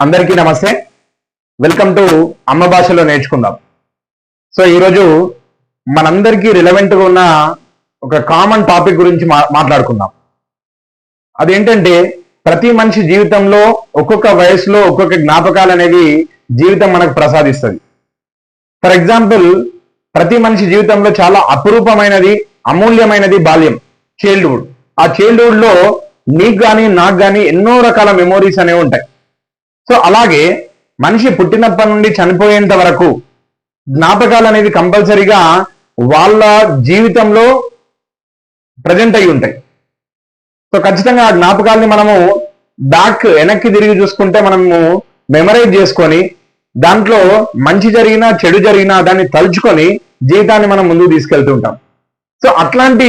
అందరికీ నమస్తే. Welcome to అమ్మ భాషలో నేర్చుకుందాం. సో ఈరోజు మనందరికీ రిలవెంట్గా ఉన్న ఒక కామన్ టాపిక్ గురించి మా- మాట్లాడుకుందాం. అదేంటంటే ప్రతి మనిషి జీవితంలో ఒక్కొక్క వయసులో ఒక్కొక్క జ్ఞాపకాలు అనేవి జీవితం మనకు ప్రసాదిస్తుంది. ఫర్ ఎగ్జాంపుల్ ప్రతి మనిషి జీవితంలో చాలా అపురూపమైనది అమూల్యమైనది బాల్యం చైల్డ్హుడ్ ఆ చైల్డ్హుడ్లో నీకు కానీ నాకు కానీ ఎన్నో రకాల మెమోరీస్ అనేవి ఉంటాయి. సో అలాగే మనిషి పుట్టినప్పటి నుండి చనిపోయేంత వరకు జ్ఞాపకాలు అనేది కంపల్సరీగా వాళ్ళ జీవితంలో ప్రజెంట్ అయి ఉంటాయి. సో ఖచ్చితంగా ఆ జ్ఞాపకాలని మనము బ్యాక్ వెనక్కి తిరిగి చూసుకుంటే మనము మెమరైజ్ చేసుకొని దాంట్లో మంచి జరిగినా చెడు జరిగినా దాన్ని తలుచుకొని జీవితాన్ని మనం ముందుకు తీసుకెళ్తూ ఉంటాం. సో అట్లాంటి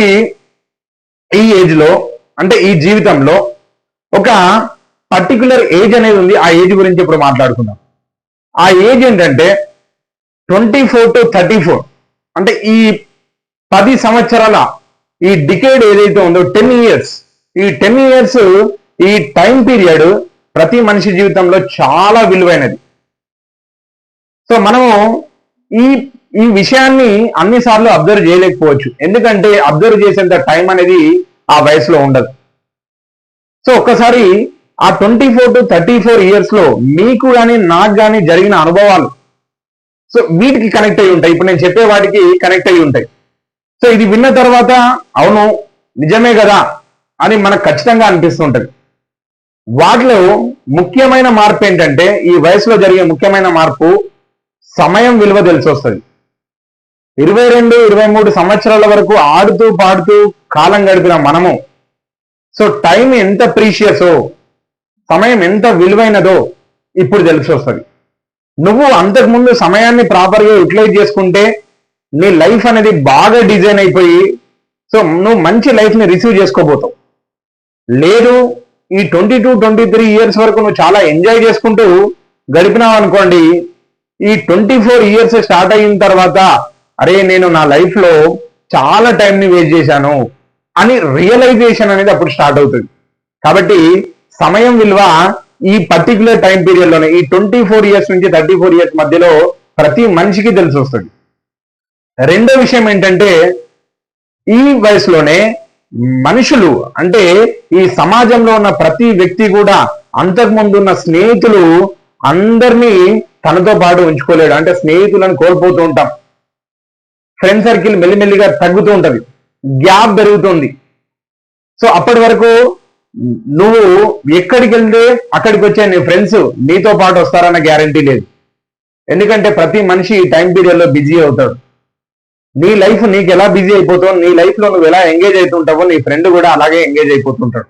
ఈ ఏజ్లో అంటే ఈ జీవితంలో ఒక పర్టికులర్ ఏజ్ అనేది ఉంది. ఆ ఏజ్ గురించి ఇప్పుడు మాట్లాడుకుందాం. ఆ ఏజ్ ఏంటంటే twenty four to thirty four అంటే ఈ పది సంవత్సరాల ఈ డికేడ్ ఏదైతే ఉందో టెన్ ఇయర్స్ ఈ టెన్ ఇయర్స్ ఈ టైం పీరియడ్ ప్రతి మనిషి జీవితంలో చాలా విలువైనది. సో మనము ఈ ఈ విషయాన్ని అన్నిసార్లు అబ్జర్వ్ చేయలేకపోవచ్చు. ఎందుకంటే అబ్జర్వ్ చేసేంత టైం అనేది ఆ వయసులో ఉండదు. సో ఒక్కసారి ఆ twenty four to thirty four ఇయర్స్లో మీకు కానీ నాకు కానీ జరిగిన అనుభవాలు. సో వీటికి కనెక్ట్ అయి ఉంటాయి. ఇప్పుడు నేను చెప్పే వాటికి కనెక్ట్ అయి ఉంటాయి. సో ఇది విన్న తర్వాత అవును నిజమే కదా అని మనకు ఖచ్చితంగా అనిపిస్తుంటది. వాటిలో ముఖ్యమైన మార్పు ఏంటంటే ఈ వయసులో జరిగే ముఖ్యమైన మార్పు సమయం విలువ తెలిసి వస్తుంది. ఇరవై రెండు ఇరవై మూడు సంవత్సరాల వరకు ఆడుతూ పాడుతూ కాలం గడిపిన మనము. సో టైం ఎంత ప్రీషియసో సమయం ఎంత విలువైనదో ఇప్పుడు తెలిసి వస్తుంది. నువ్వు అంతకుముందు సమయాన్ని ప్రాపర్గా యూటిలైజ్ చేసుకుంటే నీ లైఫ్ అనేది బాగా డిజైన్ అయిపోయి సో నువ్వు మంచి లైఫ్ని రిసీవ్ చేసుకోబోతావు. లేదు ఈ twenty two twenty three years వరకు నువ్వు చాలా ఎంజాయ్ చేసుకుంటూ గడిపినావు అనుకోండి ఈ ట్వంటీ ఫోర్ ఇయర్స్ స్టార్ట్ అయిన తర్వాత అరే నేను నా లైఫ్లో చాలా టైంని వేస్ట్ చేశాను అని రియలైజేషన్ అనేది అప్పుడు స్టార్ట్ అవుతుంది. కాబట్టి సమయం విలువ ఈ పర్టికులర్ టైం పీరియడ్లోనే ఈ ట్వంటీ ఫోర్ ఇయర్స్ నుంచి థర్టీ ఫోర్ ఇయర్స్ మధ్యలో ప్రతి మనిషికి తెలిసి వస్తుంది. రెండో విషయం ఏంటంటే ఈ వయసులోనే మనుషులు అంటే ఈ సమాజంలో ఉన్న ప్రతి వ్యక్తి కూడా అంతకుముందు ఉన్న స్నేహితులు అందరినీ తనతో పాటు ఉంచుకోలేడు. అంటే స్నేహితులను కోల్పోతూ ఉంటాం. ఫ్రెండ్ సర్కిల్ మెల్లిమెల్లిగా తగ్గుతూ ఉంటది. గ్యాప్ పెరుగుతుంది. సో అప్పటి వరకు నువ్వు ఎక్కడికి వెళ్తే అక్కడికి వచ్చే నీ ఫ్రెండ్స్ నీతో పాటు వస్తారన్న గ్యారంటీ లేదు. ఎందుకంటే ప్రతి మనిషి ఈ టైం పీరియడ్లో బిజీ అవుతాడు. నీ లైఫ్ నీకు ఎలా బిజీ అయిపోతావు నీ లైఫ్లో నువ్వు ఎలా ఎంగేజ్ అవుతుంటావో నీ ఫ్రెండ్ కూడా అలాగే ఎంగేజ్ అయిపోతుంటాడు.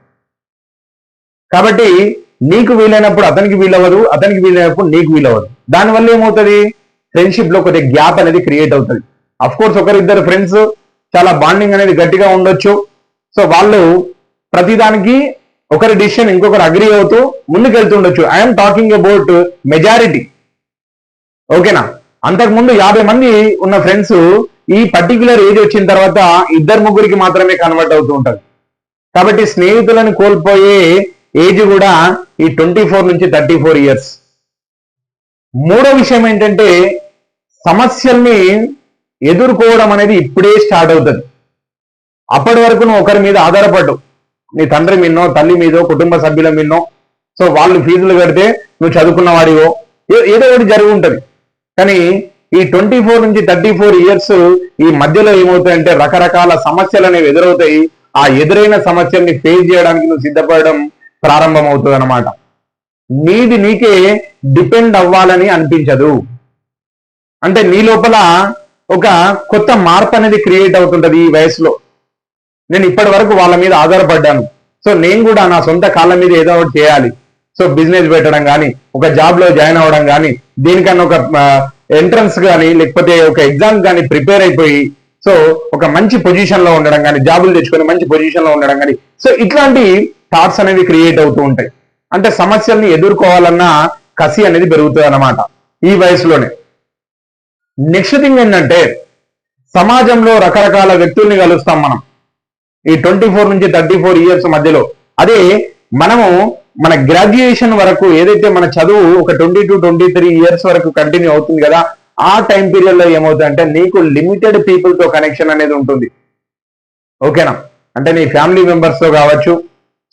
కాబట్టి నీకు వీలైనప్పుడు అతనికి వీలవ్వదు అతనికి వీలైనప్పుడు నీకు వీలవ్వదు. దానివల్ల ఏమవుతుంది? ఫ్రెండ్షిప్లో కొద్దిగా గ్యాప్ అనేది క్రియేట్ అవుతుంది. అఫ్ కోర్స్ ఒకరిద్దరు ఫ్రెండ్స్ చాలా బాండింగ్ అనేది గట్టిగా ఉండొచ్చు. సో వాళ్ళు ప్రతిదానికి ఒకరి డిసిషన్ ఇంకొకరు అగ్రి అవుతూ ముందుకెళ్తుండొచ్చు. ఐఎమ్ టాకింగ్ అబౌట్ మెజారిటీ ఓకేనా అంతకుముందు యాభై మంది ఉన్న ఫ్రెండ్స్ ఈ పర్టికులర్ ఏజ్ వచ్చిన తర్వాత ఇద్దరు ముగ్గురికి మాత్రమే కన్వర్ట్ అవుతూ ఉంటారు. కాబట్టి స్నేహితులను కోల్పోయే ఏజ్ కూడా ఈ ట్వంటీ ఫోర్ నుంచి థర్టీ ఫోర్ ఇయర్స్ మూడో విషయం ఏంటంటే సమస్యల్ని ఎదుర్కోవడం అనేది ఇప్పుడే స్టార్ట్ అవుతుంది. అప్పటి వరకు నువ్వు ఒకరి మీద ఆధారపడ్డావు. నీ తండ్రి మీనో తల్లి మీదో కుటుంబ సభ్యుల మీనో సో వాళ్ళు ఫీజులు కడితే నువ్వు చదువుకున్న వాడివో ఏదో ఒకటి జరిగి ఉంటుంది. కానీ ఈ ట్వంటీ ఫోర్ నుంచి థర్టీ ఫోర్ ఇయర్స్ ఈ మధ్యలో ఏమవుతాయంటే రకరకాల సమస్యలు అనేవి ఎదురవుతాయి. ఆ ఎదురైన సమస్యల్ని ఫేస్ చేయడానికి నువ్వు సిద్ధపడడం ప్రారంభం అవుతుంది అనమాట నీది నీకే డిపెండ్ అవ్వాలని అనిపించదు. అంటే నీ లోపల ఒక కొత్త మార్పు అనేది క్రియేట్ అవుతుంటది ఈ వయసులో. నేను ఇప్పటి వరకు వాళ్ళ మీద ఆధారపడ్డాను. సో నేను కూడా నా సొంత కాళ్ళ మీద ఏదో ఒకటి చేయాలి. సో బిజినెస్ పెట్టడం కానీ ఒక జాబ్లో జాయిన్ అవ్వడం కానీ దీనికన్నా ఒక ఎంట్రన్స్ కానీ లేకపోతే ఒక ఎగ్జామ్ కానీ ప్రిపేర్ అయిపోయి సో ఒక మంచి పొజిషన్లో ఉండడం కానీ జాబులు తెచ్చుకొని మంచి పొజిషన్లో ఉండడం కానీ సో ఇట్లాంటి థాట్స్ అనేవి క్రియేట్ అవుతూ ఉంటాయి. అంటే సమస్యల్ని ఎదుర్కోవాలన్న కసి అనేది పెరుగుతుంది అన్నమాట ఈ వయసులోనే. నెక్స్ట్ థింగ్ ఏంటంటే సమాజంలో రకరకాల వ్యక్తుల్ని కలుస్తాం మనం. ఈ ట్వంటీ ఫోర్ నుంచి థర్టీ ఫోర్ ఇయర్స్ మధ్యలో. అదే మనము మన గ్రాడ్యుయేషన్ వరకు ఏదైతే మన చదువు ఒక twenty to twenty three years వరకు కంటిన్యూ అవుతుంది కదా ఆ టైం పీరియడ్లో ఏమవుతుందంటే నీకు లిమిటెడ్ పీపుల్తో కనెక్షన్ అనేది ఉంటుంది. ఓకేనా అంటే నీ ఫ్యామిలీ మెంబర్స్తో కావచ్చు.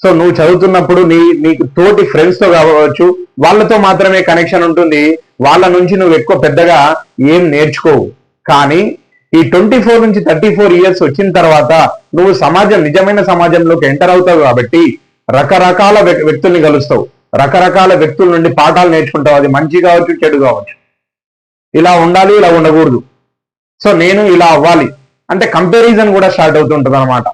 సో నువ్వు చదువుతున్నప్పుడు నీ నీకు తోటి ఫ్రెండ్స్తో కావచ్చు వాళ్ళతో మాత్రమే కనెక్షన్ ఉంటుంది. వాళ్ళ నుంచి నువ్వు ఎక్కువ పెద్దగా ఏం నేర్చుకోవు. కానీ ఈ ట్వంటీ ఫోర్ నుంచి థర్టీ ఫోర్ ఇయర్స్ వచ్చిన తర్వాత నువ్వు సమాజం నిజమైన సమాజంలోకి ఎంటర్ అవుతావు కాబట్టి రకరకాల వ్యక్తుల్ని కలుస్తావు. రకరకాల వ్యక్తుల నుండి పాఠాలు నేర్చుకుంటావు. అది మంచి కావచ్చు చెడు కావచ్చు. ఇలా ఉండాలి ఇలా ఉండకూడదు. సో నేను ఇలా అవ్వాలి. అంటే కంపారిజన్ కూడా స్టార్ట్ అవుతుంటుంది అనమాట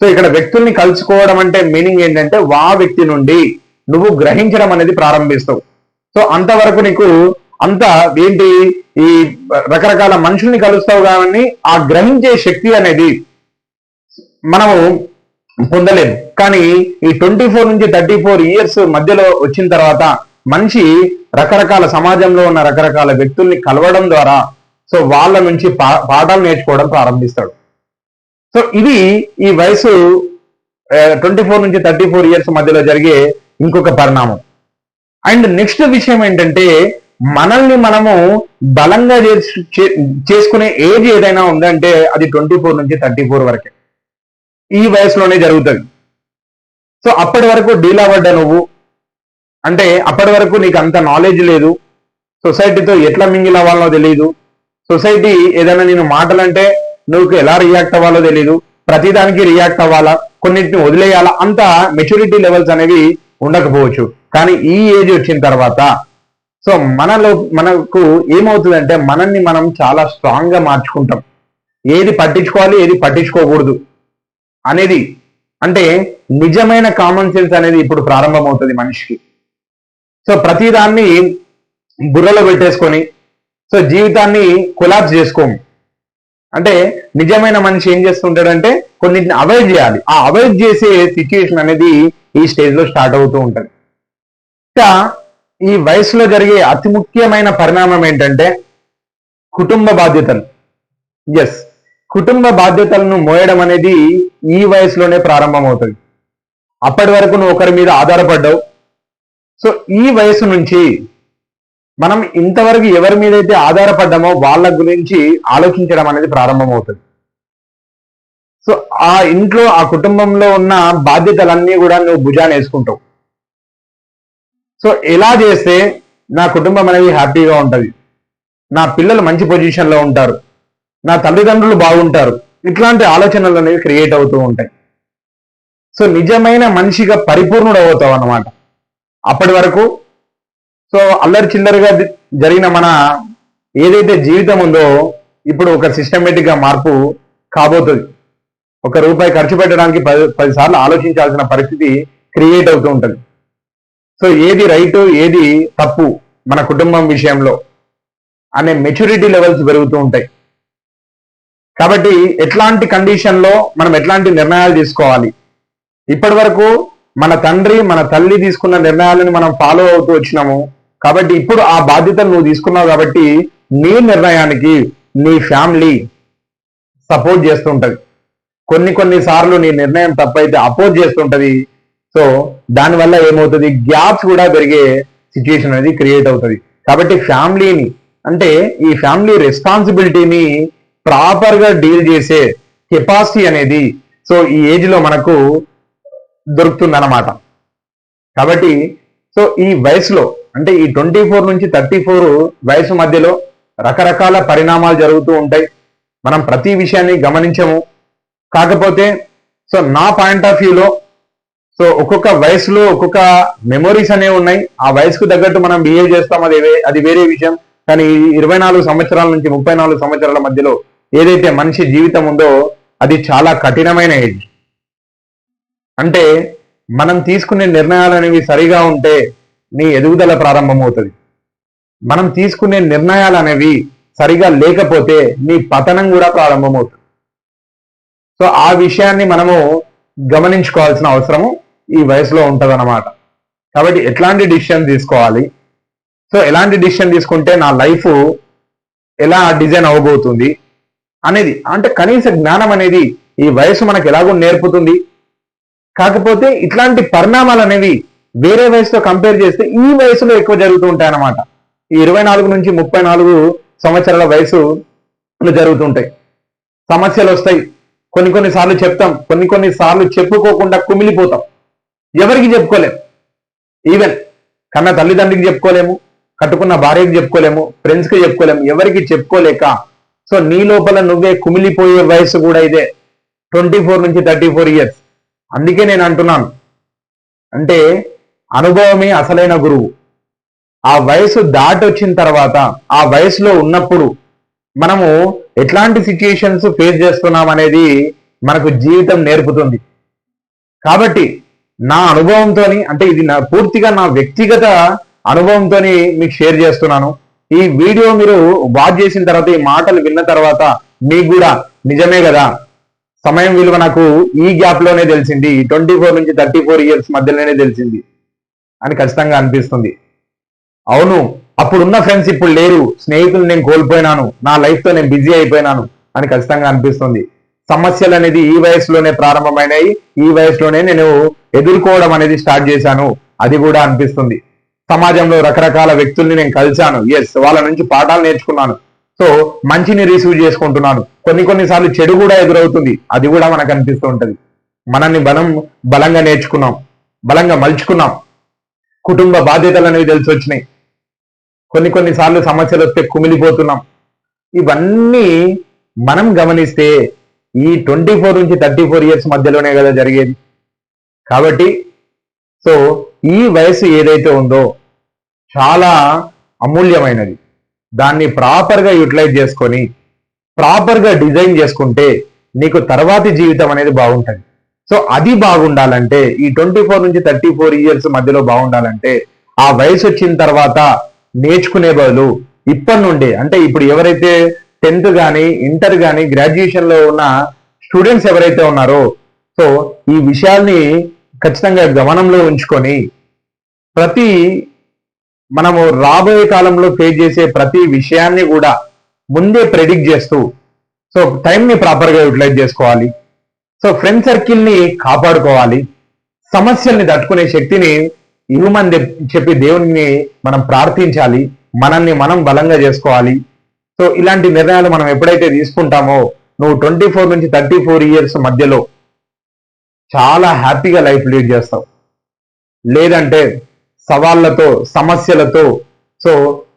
సో ఇక్కడ వ్యక్తుల్ని కలుసుకోవడం అంటే మీనింగ్ ఏంటంటే వా వ్యక్తి నుండి నువ్వు గ్రహించడం అనేది ప్రారంభిస్తావు. సో అంతవరకు నీకు అంతా ఏంటి ఈ రకరకాల మనుషుల్ని కలుస్తావు కానీ ఆ గ్రహించే శక్తి అనేది మనము పొందలేము. కానీ ఈ ట్వంటీ ఫోర్ నుంచి థర్టీ ఫోర్ ఇయర్స్ మధ్యలో వచ్చిన తర్వాత మనిషి రకరకాల సమాజంలో ఉన్న రకరకాల వ్యక్తుల్ని కలవడం ద్వారా సో వాళ్ళ నుంచి పా- పాఠాలు నేర్చుకోవడం ప్రారంభిస్తాడు. సో ఇది ఈ వయసు ట్వంటీ ఫోర్ నుంచి థర్టీ ఫోర్ ఇయర్స్ మధ్యలో జరిగే ఇంకొక పరిణామం. అండ్ నెక్స్ట్ విషయం ఏంటంటే మనల్ని మనము బలంగా చేసు- చే- చేసుకునే ఏజ్ ఏదైనా ఉందంటే అది ట్వంటీ ఫోర్ నుంచి థర్టీ ఫోర్ వరకే. ఈ వయసులోనే జరుగుతుంది. సో అప్పటి వరకు డీల్ అవ్వడ్డా నువ్వు? అంటే అప్పటి వరకు నీకు అంత నాలెడ్జ్ లేదు. సొసైటీతో ఎట్లా మింగిల్ అవ్వాలో తెలియదు సొసైటీ ఏదైనా నేను మాటలంటే నువ్వు ఎలా రియాక్ట్ అవ్వాలో తెలియదు ప్రతిదానికి రియాక్ట్ అవ్వాలా? కొన్నింటిని వదిలేయాలా? అంత మెచ్యూరిటీ లెవెల్స్ అనేవి ఉండకపోవచ్చు. కానీ ఈ ఏజ్ వచ్చిన తర్వాత సో మనలో మనకు ఏమవుతుందంటే మనల్ని మనం చాలా స్ట్రాంగ్గా మార్చుకుంటాం. ఏది పట్టించుకోవాలి ఏది పట్టించుకోకూడదు అనేది. అంటే నిజమైన కామన్ సెన్స్ అనేది ఇప్పుడు ప్రారంభమవుతుంది మనిషికి. సో ప్రతిదాన్ని బుర్రలో పెట్టేసుకొని సో జీవితాన్ని కొలాబ్స్ చేసుకోము. అంటే నిజమైన మనిషి ఏం చేస్తుంటాడంటే కొన్నిటిని అవాయిడ్ చేయాలి. ఆ అవాయిడ్ చేసే సిచ్యుయేషన్ అనేది ఈ స్టేజ్లో స్టార్ట్ అవుతూ ఉంటుంది. ఇంకా ఈ వయసులో జరిగే అతి ముఖ్యమైన పరిణామం ఏంటంటే కుటుంబ బాధ్యతలు. ఎస్ కుటుంబ బాధ్యతలను మోయడం అనేది ఈ వయసులోనే ప్రారంభమవుతుంది. అప్పటి వరకు నువ్వు ఒకరి మీద ఆధారపడ్డావు. సో ఈ వయసు నుంచి మనం ఇంతవరకు ఎవరి మీద అయితే ఆధారపడ్డామో వాళ్ళ గురించి ఆలోచించడం అనేది ప్రారంభమవుతుంది. సో ఆ ఇంట్లో ఆ కుటుంబంలో ఉన్న బాధ్యతలన్నీ కూడా నువ్వు భుజాన్ని వేసుకుంటావు. సో ఎలా చేస్తే నా కుటుంబం అనేది హ్యాపీగా ఉంటుంది? నా పిల్లలు మంచి పొజిషన్లో ఉంటారు. నా తల్లిదండ్రులు బాగుంటారు. ఇట్లాంటి ఆలోచనలు అనేవి క్రియేట్ అవుతూ ఉంటాయి. సో నిజమైన మనిషిగా పరిపూర్ణుడు అవుతావు అన్నమాట. అప్పటి వరకు సో అల్లరి చిల్లరిగా జరిగిన మన ఏదైతే జీవితం ఉందో ఇప్పుడు ఒక సిస్టమేటిక్గా మార్పు కాబోతుంది. ఒక రూపాయి ఖర్చు పెట్టడానికి పది పదిసార్లు ఆలోచించాల్సిన పరిస్థితి క్రియేట్ అవుతూ ఉంటుంది. సో ఏది రైట్ ఏది తప్పు మన కుటుంబం విషయంలో అనే మెచ్యూరిటీ లెవెల్స్ పెరుగుతూ ఉంటాయి. కాబట్టి ఎట్లాంటి కండిషన్లో మనం ఎట్లాంటి నిర్ణయాలు తీసుకోవాలి? ఇప్పటి వరకు మన తండ్రి మన తల్లి తీసుకున్న నిర్ణయాలను మనం ఫాలో అవుతూ వచ్చినాము. కాబట్టి ఇప్పుడు ఆ బాధ్యతలు నువ్వు తీసుకున్నావు కాబట్టి నీ నిర్ణయానికి నీ ఫ్యామిలీ సపోర్ట్ చేస్తుంటది కొన్ని కొన్ని సార్లు నీ నిర్ణయం తప్పైతే అపోజ్ చేస్తుంటది సో దానివల్ల ఏమవుతుంది? గ్యాప్స్ కూడా పెరిగే సిచ్యుయేషన్ అనేది క్రియేట్ అవుతుంది. కాబట్టి ఫ్యామిలీని అంటే ఈ ఫ్యామిలీ రెస్పాన్సిబిలిటీని ప్రాపర్గా డీల్ చేసే కెపాసిటీ అనేది సో ఈ ఏజ్లో మనకు దొరుకుతుందన్నమాట. కాబట్టి సో ఈ వయసులో అంటే ఈ ట్వంటీ ఫోర్ నుంచి థర్టీ ఫోర్ వయసు మధ్యలో రకరకాల పరిణామాలు జరుగుతూ ఉంటాయి. మనం ప్రతి విషయాన్ని గమనించము. కాకపోతే సో నా పాయింట్ ఆఫ్ వ్యూలో సో ఒక్కొక్క వయసులో ఒక్కొక్క మెమొరీస్ అనేవి ఉన్నాయి. ఆ వయసుకు తగ్గట్టు మనం బిహేవ్ చేస్తాం. అది అది వేరే విషయం. కానీ ఇరవై నాలుగు సంవత్సరాల నుంచి ముప్పై నాలుగు సంవత్సరాల మధ్యలో ఏదైతే మనిషి జీవితం ఉందో అది చాలా కఠినమైన ఏజ్ అంటే మనం తీసుకునే నిర్ణయాలు అనేవి సరిగా ఉంటే నీ ఎదుగుదల ప్రారంభమవుతుంది. మనం తీసుకునే నిర్ణయాలు అనేవి సరిగా లేకపోతే నీ పతనం కూడా ప్రారంభమవుతుంది. సో ఆ విషయాన్ని మనము గమనించుకోవాల్సిన అవసరము. ఈ వయసులో ఉంటదన్నమాట. కాబట్టి ఎట్లాంటి డిసిషన్ తీసుకోవాలి? సో ఎలాంటి డిసిషన్ తీసుకుంటే నా లైఫ్ ఎలా డిజైన్ అవ్వబోతుంది అనేది అంటే కనీస జ్ఞానం అనేది ఈ వయసు మనకు ఎలాగో నేర్పుతుంది. కాకపోతే ఇట్లాంటి పరిణామాలు అనేవి వేరే వయసుతో కంపేర్ చేస్తే ఈ వయసులో ఎక్కువ జరుగుతూ ఉంటాయి అన్నమాట ఈ ఇరవై నాలుగు నుంచి ముప్పై నాలుగు సంవత్సరాల వయసు జరుగుతుంటాయి. సమస్యలు వస్తాయి. కొన్ని కొన్ని సార్లు చెప్తాం. కొన్ని కొన్ని సార్లు చెప్పుకోకుండా కుమిలిపోతాం. ఎవరికి చెప్పుకోలేము ఈవెన్ కన్న తల్లిదండ్రికి చెప్పుకోలేము కట్టుకున్న భార్యకి చెప్పుకోలేము ఫ్రెండ్స్కి చెప్పుకోలేము ఎవరికి చెప్పుకోలేక. సో నీ లోపల నువ్వే కుమిలిపోయే వయసు కూడా ఇదే. ట్వంటీ ఫోర్ నుంచి థర్టీ ఫోర్ ఇయర్స్ అందుకే నేను అంటున్నాను. అంటే అనుభవమే అసలైన గురువు. ఆ వయసు దాటి వచ్చిన తర్వాత ఆ వయసులో ఉన్నప్పుడు మనము ఎట్లాంటి సిచ్యుయేషన్స్ ఫేస్ చేస్తున్నాం అనేది మనకు జీవితం నేర్పుతుంది. కాబట్టి నా అనుభవంతో అంటే ఇది నా పూర్తిగా నా వ్యక్తిగత అనుభవంతో మీకు షేర్ చేస్తున్నాను. ఈ వీడియో మీరు వాచ్ చేసిన తర్వాత ఈ మాటలు విన్న తర్వాత మీకు కూడా నిజమే కదా? సమయం విలువ నాకు ఈ గ్యాప్లోనే తెలిసింది ట్వంటీ ఫోర్ నుంచి థర్టీ ఫోర్ ఇయర్స్ మధ్యలోనే తెలిసింది అని ఖచ్చితంగా అనిపిస్తుంది. అవును అప్పుడున్న ఫ్రెండ్స్ ఇప్పుడు లేరు. స్నేహితులు నేను కోల్పోయినాను. నా లైఫ్తో నేను బిజీ అయిపోయినాను అని ఖచ్చితంగా అనిపిస్తుంది. సమస్యలు అనేది ఈ వయసులోనే ప్రారంభమైనాయి. ఈ వయసులోనే నేను ఎదుర్కోవడం అనేది స్టార్ట్ చేశాను. అది కూడా అనిపిస్తుంది. సమాజంలో రకరకాల వ్యక్తుల్ని నేను కలిశాను. ఎస్ వాళ్ళ నుంచి పాఠాలు నేర్చుకున్నాను. సో మంచిని రిసీవ్ చేసుకుంటున్నాను. కొన్ని కొన్నిసార్లు చెడు కూడా ఎదురవుతుంది. అది కూడా మనకు అనిపిస్తూ ఉంటుంది. మనల్ని బలం బలంగా నేర్చుకున్నాం. బలంగా మలుచుకున్నాం. కుటుంబ బాధ్యతలు అనేవి తెలిసి వచ్చినాయి కొన్ని కొన్నిసార్లు సమస్యలు వస్తే కుమిలిపోతున్నాం. ఇవన్నీ మనం గమనిస్తే ఈ ట్వంటీ ఫోర్ నుంచి థర్టీ ఫోర్ ఇయర్స్ మధ్యలోనే కదా జరిగేది. కాబట్టి సో ఈ వయసు ఏదైతే ఉందో చాలా అమూల్యమైనది. దాన్ని ప్రాపర్గా యూటిలైజ్ చేసుకొని ప్రాపర్గా డిజైన్ చేసుకుంటే నీకు తర్వాతి జీవితం అనేది బాగుంటుంది. సో అది బాగుండాలంటే ఈ ట్వంటీ ఫోర్ నుంచి థర్టీ ఫోర్ ఇయర్స్ మధ్యలో బాగుండాలంటే ఆ వయసు వచ్చిన తర్వాత నేర్చుకునే బదులు ఇప్పటి నుండే అంటే ఇప్పుడు ఎవరైతే టెన్త్ కానీ ఇంటర్ కానీ గ్రాడ్యుయేషన్లో ఉన్న స్టూడెంట్స్ ఎవరైతే ఉన్నారో సో ఈ విషయాల్ని ఖచ్చితంగా గమనంలో ఉంచుకొని ప్రతి మనము రాబోయే కాలంలో ఫేస్ చేసే ప్రతి విషయాన్ని కూడా ముందే ప్రెడిక్ట్ చేస్తూ సో టైంని ప్రాపర్గా యూటిలైజ్ చేసుకోవాలి. సో ఫ్రెండ్ సర్కిల్ని కాపాడుకోవాలి. సమస్యల్ని తట్టుకునే శక్తిని ఇవ్వమని చెప్పి దేవుని మనం ప్రార్థించాలి. మనల్ని మనం బలంగా చేసుకోవాలి. సో ఇలాంటి నిర్ణయాలు మనం ఎప్పుడైతే తీసుకుంటామో నువ్వు ట్వంటీ ఫోర్ నుంచి థర్టీ ఫోర్ ఇయర్స్ మధ్యలో చాలా హ్యాపీగా లైఫ్ లీడ్ చేస్తావు. లేదంటే సవాళ్ళతో సమస్యలతో సో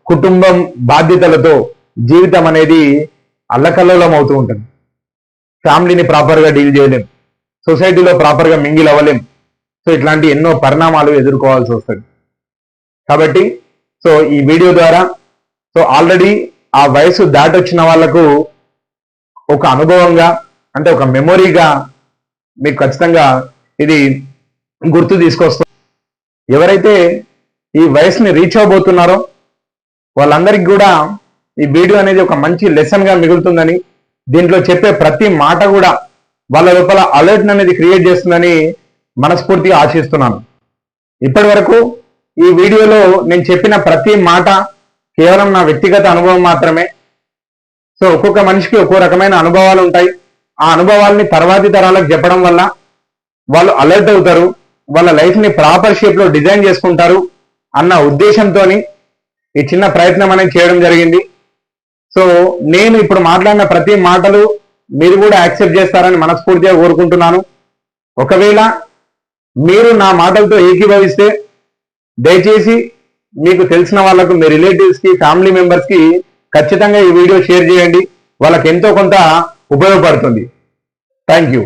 కుటుంబం బాధ్యతలతో జీవితం అనేది అల్లకల్లోలం అవుతూ ఉంటుంది. ఫ్యామిలీని ప్రాపర్గా డీల్ చేయలేం. సొసైటీలో ప్రాపర్గా మింగిల్ అవ్వలేం. సో ఇట్లాంటి ఎన్నో పరిణామాలు ఎదుర్కోవాల్సి వస్తుంది. కాబట్టి సో ఈ వీడియో ద్వారా సో ఆల్రెడీ ఆ వయసు దాటొచ్చిన వాళ్ళకు ఒక అనుభవంగా అంటే ఒక మెమొరీగా మీకు ఖచ్చితంగా ఇది గుర్తు తీసుకొస్తుంది. ఎవరైతే ఈ వయసుని రీచ్ అవబోతున్నారో వాళ్ళందరికీ కూడా ఈ వీడియో అనేది ఒక మంచి లెసన్గా మిగులుతుందని దీంట్లో చెప్పే ప్రతి మాట కూడా వాళ్ళ లోపల అలర్ట్ అనేది క్రియేట్ చేస్తుందని మనస్ఫూర్తిగా ఆశిస్తున్నాను. ఇప్పటి వరకు ఈ వీడియోలో నేను చెప్పిన ప్రతి మాట కేవలం నా వ్యక్తిగత అనుభవం మాత్రమే. సో ఒక్కొక్క మనిషికి ఒక్కో రకమైన అనుభవాలు ఉంటాయి. ఆ అనుభవాల్ని తర్వాతి తరాలకు చెప్పడం వల్ల వాళ్ళు అలర్ట్ అవుతారు. వాళ్ళ లైఫ్ని ప్రాపర్ షేప్లో డిజైన్ చేసుకుంటారు అన్న ఉద్దేశంతో ఈ చిన్న ప్రయత్నం అనేది చేయడం జరిగింది. సో నేను ఇప్పుడు మాట్లాడిన ప్రతి మాటలు మీరు కూడా యాక్సెప్ట్ చేస్తారని మనస్ఫూర్తిగా కోరుకుంటున్నాను. ఒకవేళ మీరు నా మాటలతో ఏకీభవిస్తే దయచేసి మీకు తెలిసిన వాళ్ళకు మీ రిలేటివ్స్కి ఫ్యామిలీ మెంబర్స్కి ఖచ్చితంగా ఈ వీడియో షేర్ చేయండి. వాళ్ళకి ఎంతో కొంత ఉపయోగపడుతుంది. Thank you